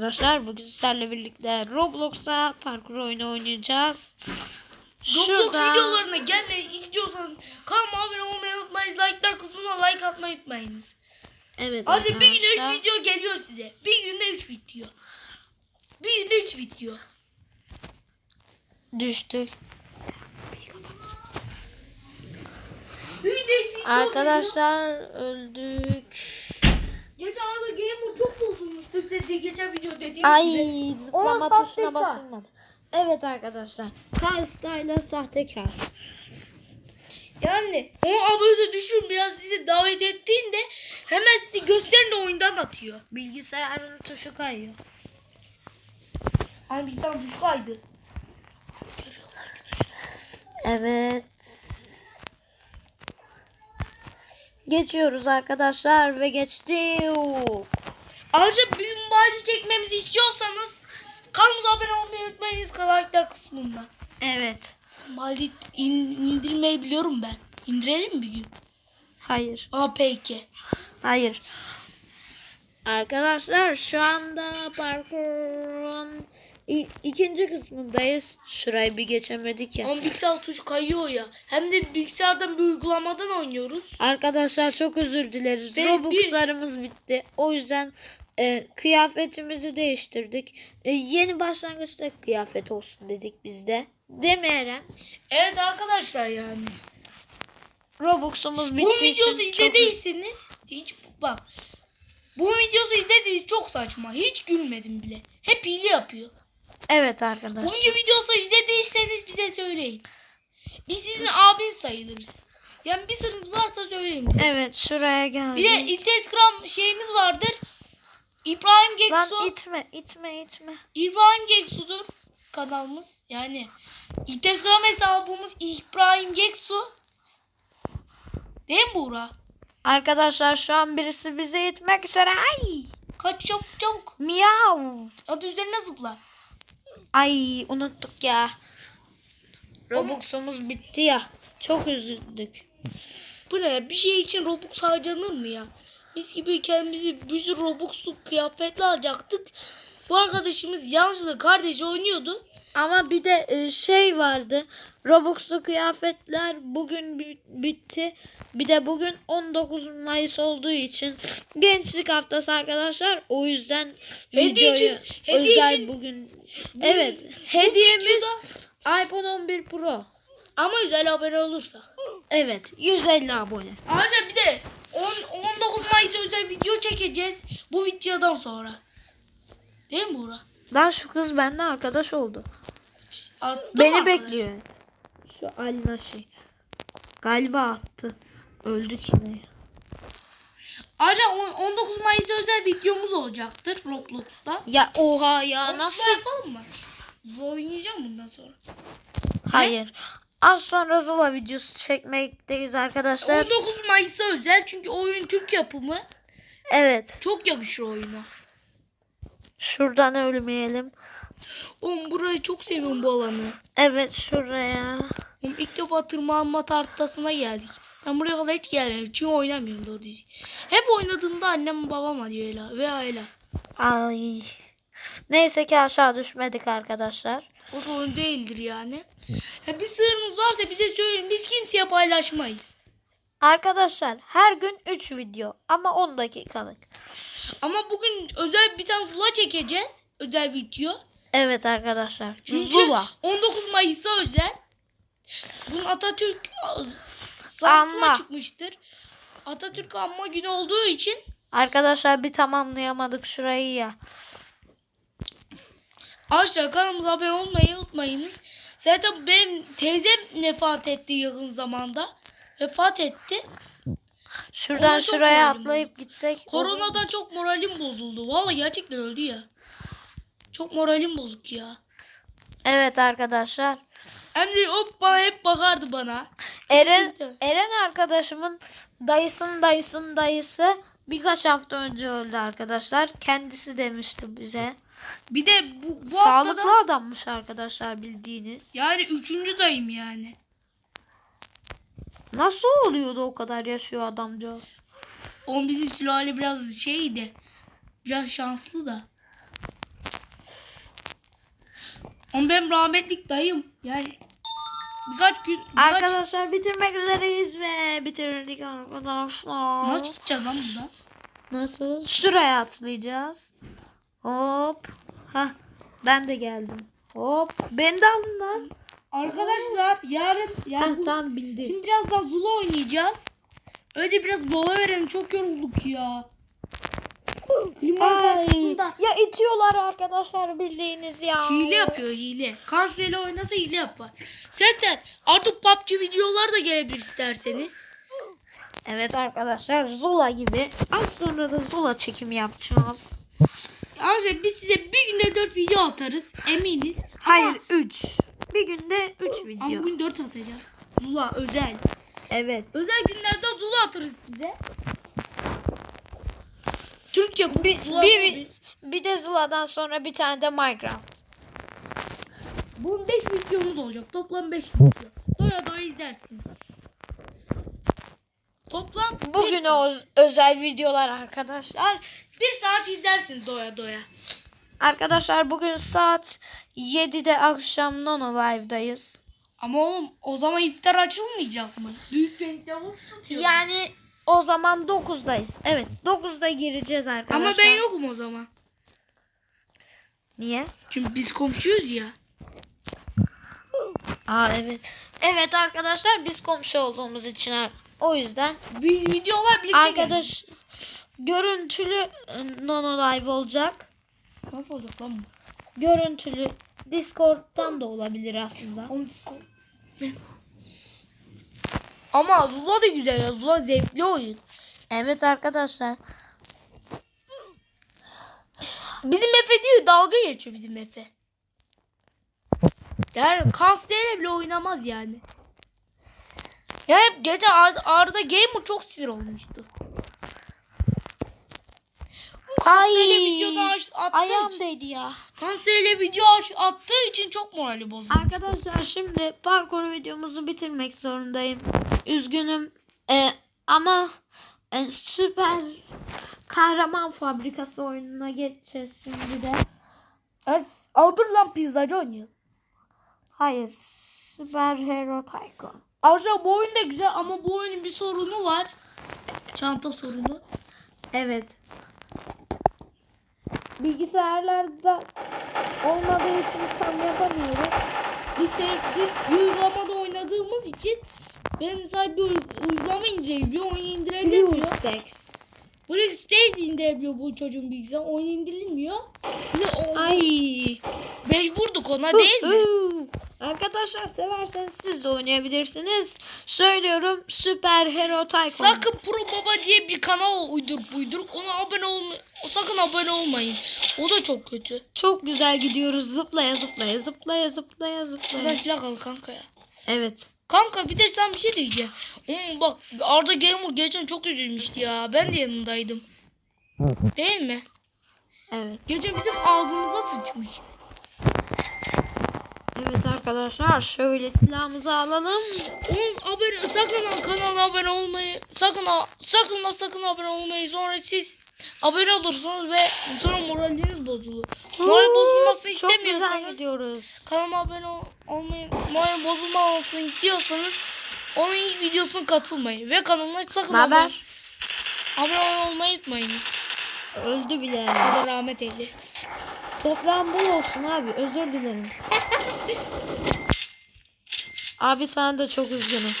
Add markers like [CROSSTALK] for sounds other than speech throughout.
Arkadaşlar bugün sizlerle birlikte Roblox'ta parkur oyunu oynayacağız. Roblox Şurada videolarına gelmeyi istiyorsanız kanalıma abone olmayı unutmayın. Like'lar kısmına like atmayı unutmayınız. evet Hadi bir günde 3 arkadaşlar. video geliyor size. Bir günde 3 video. Bir günde 3 video. düştük. Bir günde 3 video Arkadaşlar öldük. geliyor. Geçen arada Game Mode de geçen video dediğim Ay zıplama Ona tuşuna sahtekar. basılmadı. Evet arkadaşlar. Kayıstayla sahtekar. Yani o abone düşün biraz sizi davet ettiğinde hemen sizi gösterin de oyundan atıyor. Bilgisayarın tuşu kayıyor. Hani bilgisayar düşük kaydı. Evet. Geçiyoruz arkadaşlar ve geçtik. Ayrıca bir bari çekmemizi istiyorsanız kanalımıza abone olmayı unutmayınız karakter kısmında. Evet. Bari in, indirmeyi biliyorum ben. İndirelim mi bir gün? Hayır. APK. Hayır. Arkadaşlar şu anda parkurun ikinci kısmındayız. Şurayı bir geçemedik ya. Ama bilgisayar tuşu kayıyor ya. Hem de bilgisayardan bir uygulamadan oynuyoruz. Arkadaşlar çok özür dileriz. Robux'larımız bitti. O yüzden e, kıyafetimizi değiştirdik. E, yeni başlangıçta kıyafet olsun dedik biz de. Demeyeren Evet arkadaşlar yani. Robux'umuz Bu bittiği videosu için çok izlediyseniz hiç bak. Bu videosu izlediyseniz çok saçma. Hiç gülmedim bile. Hep hile yapıyor. Evet arkadaşlar. Bugünkü videosu izlediyseniz bize söyleyin. Biz sizin abin sayılırız. Yani bir sırrınız varsa söyleyin bize. Evet şuraya geldik. Bir de Instagram şeyimiz vardır. İbrahim Lan Geksu. itme itme itme. İbrahim Geksu'dur kanalımız. Yani Instagram hesabımız İbrahim Geksu. Değil mi Buğra? Arkadaşlar şu an birisi bizi itmek üzere. Ay! Kaç çabuk çabuk. Miyav. Adı üzerine zıpla. Ay unuttuk ya. Robux'umuz bitti ya. Çok üzüldük. Bu ne? Bir şey için Robux harcanır mı ya? Biz gibi kendimizi bir sürü Robux'luk kıyafetler alacaktık. Bu arkadaşımız yanlışlıkla kardeşi oynuyordu. Ama bir de e, şey vardı. Robux'lu kıyafetler bugün bi- bitti. Bir de bugün 19 Mayıs olduğu için gençlik haftası arkadaşlar. O yüzden Hediye videoyu için- hediye özel için- bugün. Bu- evet. Hediyemiz videoda- iPhone 11 Pro. Ama güzel abone olursak. Evet. 150 abone. Ayrıca bir de 10, 19 Mayıs özel video çekeceğiz. Bu videodan sonra. Değil mi Buğra? Lan şu kız benimle arkadaş oldu. Attı Beni arkadaş? bekliyor. Şu Alina şey. Galiba attı. Öldük yine. Ayrıca on- 19 Mayıs özel videomuz olacaktır Roblox'ta. Ya oha ya Onu nasıl? yapalım mı? Zor oynayacağım bundan sonra. Hayır. Az sonra Zula videosu çekmekteyiz arkadaşlar. 19 Mayıs'a özel çünkü oyun Türk yapımı. Evet. Çok yakışır oyuna. Şuradan ölmeyelim. Oğlum burayı çok seviyorum bu alanı. Evet şuraya. Oğlum ilk defa tırmanma tahtasına geldik. Ben buraya kadar hiç gelmedim çünkü oynamıyorum doğru düzgün. Hep oynadığımda annem babam arıyor Ela ve Ela. Ay. Neyse ki aşağı düşmedik arkadaşlar. O sorun değildir yani. Ya bir sırrınız varsa bize söyleyin. Biz kimseye paylaşmayız. Arkadaşlar her gün 3 video ama 10 dakikalık. Ama bugün özel bir tane Zula çekeceğiz. Özel video. Evet arkadaşlar. Çünkü Zula. 19 Mayıs'a özel. Bunun Atatürk Anma. çıkmıştır. Atatürk anma günü olduğu için Arkadaşlar bir tamamlayamadık şurayı ya. Arkadaşlar kanalımıza abone olmayı unutmayınız. Zaten benim teyzem vefat etti yakın zamanda. Vefat etti. Şuradan Ona şuraya atlayıp gitsek. Koronadan çok moralim bozuldu. Vallahi gerçekten öldü ya. Çok moralim bozuk ya. Evet arkadaşlar. Hem de o bana hep bakardı bana. Eren. Eren arkadaşımın dayısının dayısının dayısı birkaç hafta önce öldü arkadaşlar. Kendisi demişti bize. Bir de bu, bu Sağlıklı haftada adammış arkadaşlar bildiğiniz. yani üçüncü dayım yani. Nasıl oluyordu o kadar yaşıyor adamcağız? O bizim sülale biraz şeydi. Biraz şanslı da. Ama benim rahmetlik dayım yani birkaç gün birkaç... Arkadaşlar bitirmek üzereyiz ve bitirdik arkadaşlar. Nasıl çıkacağız lan buradan? Nasıl? Şuraya atlayacağız. Hop. Ha, ben de geldim. Hop. Beni de alın lan. Arkadaşlar yarın yani bu- tamam bindim. şimdi biraz daha Zula oynayacağız. Önce biraz mola verelim çok yorulduk ya. Karşısında ya itiyorlar arkadaşlar bildiğiniz ya. hile yapıyor hile. Kanseli oynasa hile yapar. Zaten artık PUBG videolar da gelebilir isterseniz. Evet arkadaşlar Zula gibi. Az sonra da Zula çekimi yapacağız. Arkadaşlar biz size bir günde 4 video atarız eminiz. Hayır 3. Bir günde 3 Ama video. bugün 4 atacağız. Zula özel. Evet. Özel günlerde Zula atarız size. Türkiye bu Bir, Zula bir, bir de Zula'dan sonra bir tane de Minecraft. Bunun 5 videomuz olacak. Toplam 5 video. Doya doya izlersiniz. Toplam Bugün bir o özel videolar arkadaşlar. Bir saat izlersiniz doya doya. Arkadaşlar bugün saat 7'de akşam Nono Live'dayız. Ama oğlum o zaman iftar açılmayacak mı? Büyük renkte olsun. Yani o zaman 9'dayız. Evet 9'da gireceğiz arkadaşlar. Ama ben yokum o zaman. Niye? Çünkü biz komşuyuz ya. Aa evet. Evet arkadaşlar biz komşu olduğumuz için o yüzden Bir videolar birlikte arkadaş görüntülü e, Nono Live olacak. Nasıl olacak lan bu? Görüntülü Discord'dan da olabilir aslında. On Discord. [LAUGHS] Ama Zula da güzel ya. Zula zevkli oyun. Evet arkadaşlar. Bizim Efe diyor dalga geçiyor bizim Efe. Yani Kansler'e bile oynamaz yani. Yani geçen Arda, Arda Gamer çok sinir olmuştu. Kansler'le videoda aç- attığı ayağım için, değdi ya. Kansler'le video aç- attığı için çok morali bozuldu. Arkadaşlar şimdi parkur videomuzu bitirmek zorundayım. Üzgünüm. Ee, ama e, süper kahraman fabrikası oyununa geçeceğiz şimdi de. Az, al dur lan pizzacı oynayalım. Hayır. Süper Hero Tycoon. Arkadaşlar bu oyun da güzel ama bu oyunun bir sorunu var. Çanta sorunu. Evet. Bilgisayarlarda olmadığı için tam yapamıyoruz. Biz de biz uygulamada oynadığımız için benim sadece bir uy- uygulama indirebiliyor, oyun indirilemiyor. BlueStacks. Brick Stays indirebiliyor bu çocuğun bilgisayarı, oyun indirilmiyor. Ay. mecburduk ona değil mi? Arkadaşlar severseniz siz de oynayabilirsiniz. Söylüyorum Süper Hero Tycoon. Sakın Pro Baba diye bir kanal uydurup uydurup ona abone olma sakın abone olmayın. O da çok kötü. Çok güzel gidiyoruz. Zıplaya zıplaya zıplaya zıplaya zıplaya. Buradan silah al kanka ya. Evet. Kanka bir de sen bir şey diyeceğim. Oğlum bak Arda Gamer geçen çok üzülmüştü ya. Ben de yanındaydım. Değil mi? Evet. Geçen bizim ağzımıza sıçmıştı. Evet arkadaşlar şöyle silahımızı alalım. Oğlum abone sakın kanala abone olmayı sakın ha sakın ha sakın abone olmayı sonra siz abone olursunuz ve sonra moraliniz bozulur. Moral bozulmasını Çok güzel istemiyorsanız gidiyoruz. kanalıma abone ol- olmayı moral bozulmamasını istiyorsanız onun hiç videosuna katılmayın ve kanalına sakın Ne abone, abone olmayı unutmayınız. Öldü bile. Allah rahmet eylesin. Toprağın bol olsun abi. Özür dilerim. [LAUGHS] abi sana da çok üzgünüm.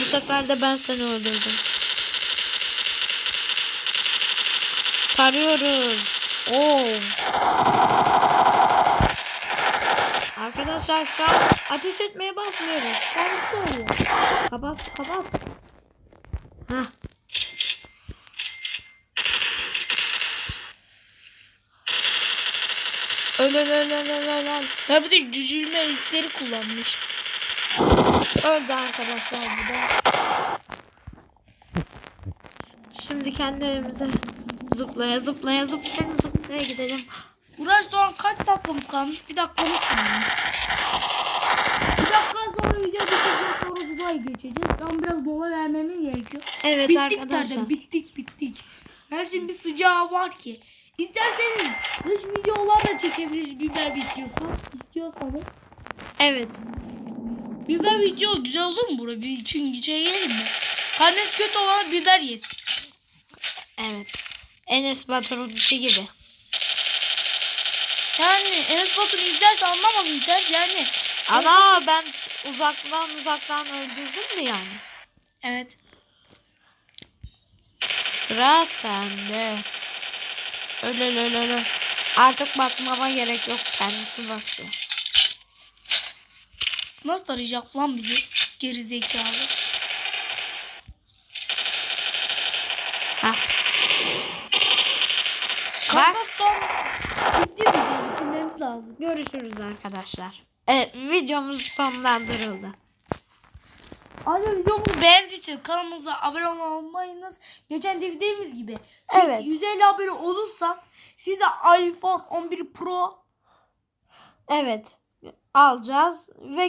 Bu sefer de ben seni öldürdüm. Tarıyoruz. Oo. Arkadaşlar şu an ateş etmeye basmıyoruz. Kendisi oluyor. Kapat kapat. Heh. Öl öl öl öl öl öl, öl. Ya bir de cücülme hisleri kullanmış. Öldü arkadaşlar bu da. Şimdi kendi evimize zıplaya zıplaya zıplaya zıplaya gidelim. Uğraş Doğan kaç dakikamız kalmış? Bir dakikamız kalmış. Bir dakika sonra video biteceğiz sonra Dubai'ye geçeceğiz. Ben biraz mola vermemiz gerekiyor. Evet bittik arkadaşlar. bittik bittik. Her şeyin bir sıcağı var ki. İsterseniz dış videolarda zaman çekebiliriz biber videosu istiyorsanız. Evet. Biber video güzel olur mu burada? Bir için geçelim mi? Karnesi kötü olan biber yesin. Evet. Enes Batur'unki gibi. Yani Enes Batur izlerse anlamaz izler yani. Ana ben uzaktan uzaktan öldürdüm mü yani? Evet. Sıra sende. Öl öl öl öl. Artık basmama gerek yok. Kendisi basıyor. Nasıl arayacak lan bizi? Geri zekalı. Hah. Kanka Bak. son video bitirmemiz lazım. Görüşürüz arkadaşlar. Evet videomuz sonlandırıldı. Ayrıca videomuzu beğendiyseniz kanalımıza abone olmayınız. Geçen de dediğimiz gibi. Evet. 150 abone olursak size iPhone 11 Pro Evet alacağız ve